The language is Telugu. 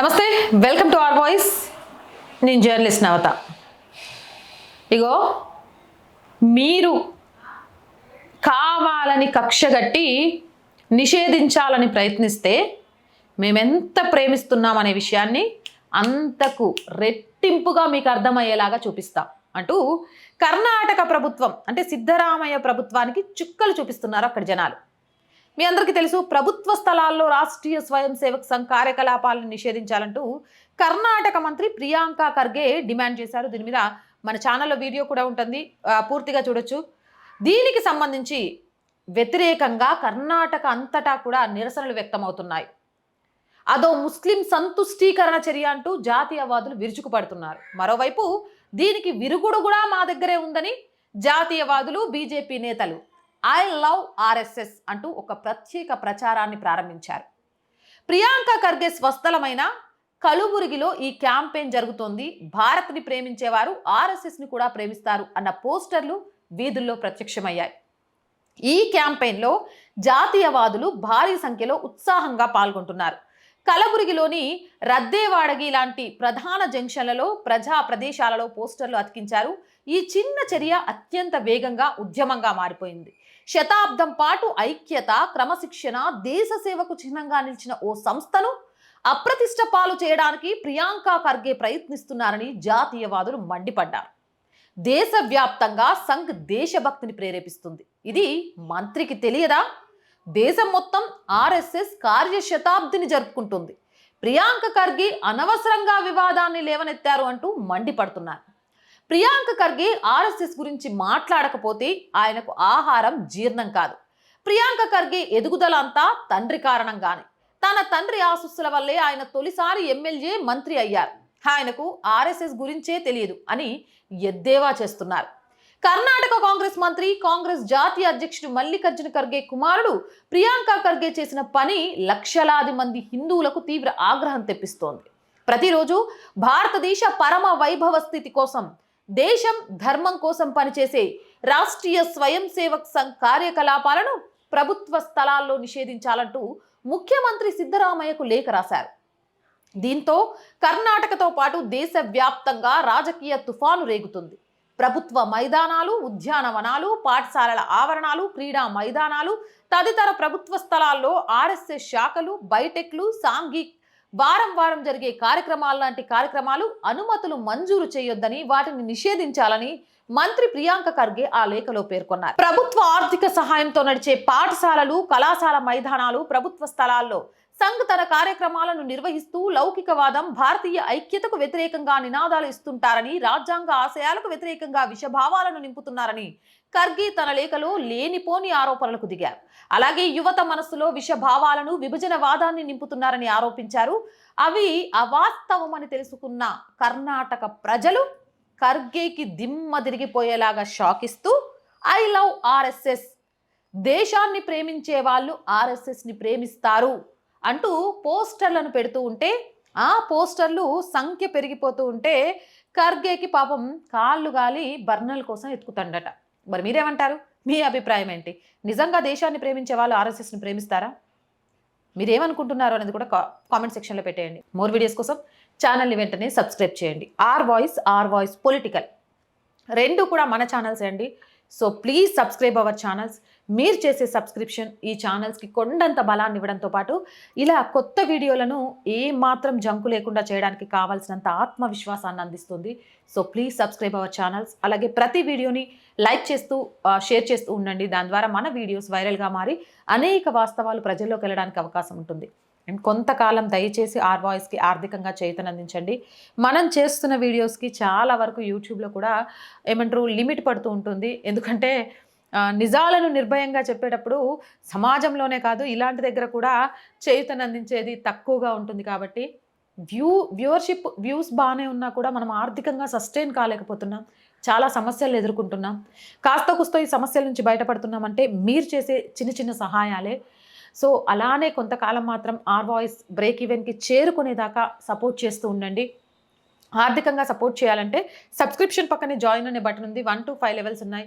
నమస్తే వెల్కమ్ టు ఆర్ వాయిస్. నేను జర్నలిస్ట్ నవత. ఇగో మీరు కావాలని కక్షగట్టి నిషేధించాలని ప్రయత్నిస్తే మేమెంత ప్రేమిస్తున్నాం అనే విషయాన్ని అంతకు రెట్టింపుగా మీకు అర్థమయ్యేలాగా చూపిస్తాం. అంటూ కర్ణాటక ప్రభుత్వం అంటే సిద్ధరామయ్య ప్రభుత్వానికి చుక్కలు చూపిస్తున్నారు అక్కడ జనాలు. మీ అందరికీ తెలుసు ప్రభుత్వ స్థలాల్లో రాష్ట్రీయ స్వయం సేవక్ సంఘ్ కార్యకలాపాలను నిషేధించాలంటూ కర్ణాటక మంత్రి ప్రియాంక ఖర్గే డిమాండ్ చేశారు. దీని మీద మన ఛానల్లో వీడియో కూడా ఉంటుంది. పూర్తిగా చూడొచ్చు. దీనికి సంబంధించి వ్యతిరేకంగా కర్ణాటక అంతటా కూడా నిరసనలు వ్యక్తమవుతున్నాయి. అదో ముస్లిం సంతుష్టీకరణ చర్య అంటూ జాతీయవాదులు విరుచుకుపడుతున్నారు. మరోవైపు దీనికి విరుగుడు కూడా మా దగ్గరే ఉందని జాతీయవాదులు బీజేపీ నేతలు ఐ లవ్ ఆర్ఎస్ఎస్ అంటూ ఒక ప్రత్యేక ప్రచారాన్ని ప్రారంభించారు. ప్రియాంక ఖర్గే స్వస్థలమైన కలుబురిగిలో ఈ క్యాంపెయిన్ జరుగుతోంది. భారత్ని ప్రేమించేవారు ఆర్ఎస్ఎస్ని కూడా ప్రేమిస్తారు అన్న పోస్టర్లు వీధుల్లో ప్రత్యక్షమయ్యాయి. ఈ క్యాంపెయిన్లో జాతీయవాదులు భారీ సంఖ్యలో ఉత్సాహంగా పాల్గొంటున్నారు. కలబురిగిలోని రద్దేవాడగి లాంటి ప్రధాన జంక్షన్లలో ప్రజా ప్రదేశాలలో పోస్టర్లు అతికించారు. ఈ చిన్న చర్య అత్యంత వేగంగా ఉద్యమంగా మారిపోయింది. శతాబ్దం పాటు ఐక్యత క్రమశిక్షణ దేశ సేవకు చిహ్నంగా నిలిచిన ఓ సంస్థను అప్రతిష్ట పాలు చేయడానికి ప్రియాంక ఖర్గే ప్రయత్నిస్తున్నారని జాతీయవాదులు మండిపడ్డారు. దేశవ్యాప్తంగా సంఘ్ దేశభక్తిని ప్రేరేపిస్తుంది. ఇది మంత్రికి తెలియదా? దేశం మొత్తం ఆర్ఎస్ఎస్ కార్య శతాబ్దిని జరుపుకుంటుంది. ప్రియాంక ఖర్గే అనవసరంగా వివాదాన్ని లేవనెత్తారు అంటూ మండిపడుతున్నారు. ప్రియాంక ఖర్గే ఆర్ఎస్ఎస్ గురించి మాట్లాడకపోతే ఆయనకు ఆహారం జీర్ణం కాదు. ప్రియాంక ఖర్గే ఎదుగుదల అంతా తండ్రి కారణంగానే. తన తండ్రి ఆశస్సుల వల్లే ఆయన తొలిసారి ఎమ్మెల్యే మంత్రి అయ్యారు. ఆయనకు ఆర్ఎస్ఎస్ గురించే తెలియదు అని ఎద్దేవా చేస్తున్నారు. కర్ణాటక కాంగ్రెస్ మంత్రి కాంగ్రెస్ జాతీయ అధ్యక్షుడు మల్లికార్జున ఖర్గే కుమారుడు ప్రియాంక ఖర్గే చేసిన పని లక్షలాది మంది హిందువులకు తీవ్ర ఆగ్రహం తెప్పిస్తోంది. ప్రతిరోజు భారతదేశ పరమ వైభవ స్థితి కోసం దేశం ధర్మం కోసం పనిచేసే రాష్ట్రీయ స్వయం సేవక్ సంఘ్ కార్యకలాపాలను ప్రభుత్వ స్థలాల్లో నిషేధించాలంటూ ముఖ్యమంత్రి సిద్ధరామయ్యకు లేఖ రాశారు. దీంతో కర్ణాటకతో పాటు దేశవ్యాప్తంగా రాజకీయ తుఫాను రేగుతుంది. ప్రభుత్వ మైదానాలు ఉద్యానవనాలు పాఠశాలల ఆవరణాలు క్రీడా మైదానాలు తదితర ప్రభుత్వ స్థలాల్లో ఆర్ఎస్ఎస్ శాఖలు బైటెక్లు సాంఘిక వారం వారం జరిగే కార్యక్రమాల లాంటి కార్యక్రమాలు అనుమతులు మంజూరు చేయొద్దని వాటిని నిషేధించాలని మంత్రి ప్రియాంక ఖర్గే ఆ లేఖలో పేర్కొన్నారు. ప్రభుత్వ ఆర్థిక సహాయంతో నడిచే పాఠశాలలు కళాశాల మైదానాలు ప్రభుత్వ స్థలాల్లో సంఘ్ తన కార్యక్రమాలను నిర్వహిస్తూ లౌకికవాదం భారతీయ ఐక్యతకు వ్యతిరేకంగా నినాదాలు ఇస్తుంటారని రాజ్యాంగ ఆశయాలకు వ్యతిరేకంగా విషభావాలను నింపుతున్నారని ఖర్గే తన లేఖలో లేనిపోని ఆరోపణలకు దిగారు. అలాగే యువత మనస్సులో విషభావాలను విభజన వాదాన్ని నింపుతున్నారని ఆరోపించారు. అవి అవాస్తవమని తెలుసుకున్న కర్ణాటక ప్రజలు ఖర్గేకి దిమ్మ తిరిగిపోయేలాగా షాకిస్తూ ఐ లవ్ ఆర్ఎస్ఎస్ దేశాన్ని ప్రేమించే వాళ్ళు ఆర్ఎస్ఎస్ని ప్రేమిస్తారు అంటూ పోస్టర్లను పెడుతూ ఉంటే ఆ పోస్టర్లు సంఖ్య పెరిగిపోతూ ఉంటే ఖర్గేకి పాపం కాళ్ళు గాలి బర్నల్ కోసం ఎత్తుకుతాడట. మరి మీరేమంటారు? మీ అభిప్రాయం ఏంటి? నిజంగా దేశాన్ని ప్రేమించే వాళ్ళు ఆర్ఎస్ఎస్ని ప్రేమిస్తారా? మీరేమనుకుంటున్నారు అనేది కూడా కా- కామెంట్ సెక్షన్లో పెట్టేయండి. మోర్ వీడియోస్ కోసం ఛానల్ని వెంటనే సబ్స్క్రైబ్ చేయండి. R voice R voice political. రెండు కూడా మన ఛానల్స్ అండి. So please subscribe our channels. మీరు చేసే సబ్స్క్రిప్షన్ ఈ ఛానల్స్కి కొండంత బలాన్ని ఇవ్వడంతో పాటు ఇలా కొత్త వీడియోలను ఏ మాత్రం జంకు లేకుండా చేయడానికి కావాల్సినంత ఆత్మవిశ్వాసాన్ని అందిస్తుంది. So please subscribe our channels. అలాగే ప్రతి వీడియోని లైక్ చేస్తూ షేర్ చేస్తూ ఉండండి. దాని ద్వారా మన వీడియోస్ వైరల్గా మారి అనేక వాస్తవాలు ప్రజల్లోకి వెళ్ళడానికి అవకాశం ఉంటుంది. అండ్ కొంతకాలం దయచేసి ఆర్ వాయిస్కి ఆర్థికంగా చేతనందించండి మనం చేస్తున్న వీడియోస్కి చాలా వరకు యూట్యూబ్లో కూడా ఏమంటారు లిమిట్ పడుతూ ఉంటుంది. ఎందుకంటే నిజాలను నిర్భయంగా చెప్పేటప్పుడు సమాజంలోనే కాదు ఇలాంటి దగ్గర కూడా చేయుతనందించేది తక్కువగా ఉంటుంది కాబట్టి వ్యూ వ్యూవర్షిప్ వ్యూస్ బాగానే ఉన్నా కూడా మనం ఆర్థికంగా సస్టైన్ కాలేకపోతున్నాం చాలా సమస్యలు ఎదుర్కొంటున్నాం. కాస్త కుస్తో ఈ సమస్యల నుంచి బయటపడుతున్నామంటే మీరు చేసే చిన్న చిన్న సహాయాలే. సో అలానే కొంతకాలం మాత్రం ఆర్ వాయిస్ బ్రేక్ ఈవెన్కి చేరుకునేదాకా సపోర్ట్ చేస్తూ ఉండండి. ఆర్థికంగా సపోర్ట్ చేయాలంటే సబ్స్క్రిప్షన్ పక్కనే జాయిన్ అనే బటన్ ఉంది వన్ టు ఫైవ్ లెవెల్స్ ఉన్నాయి.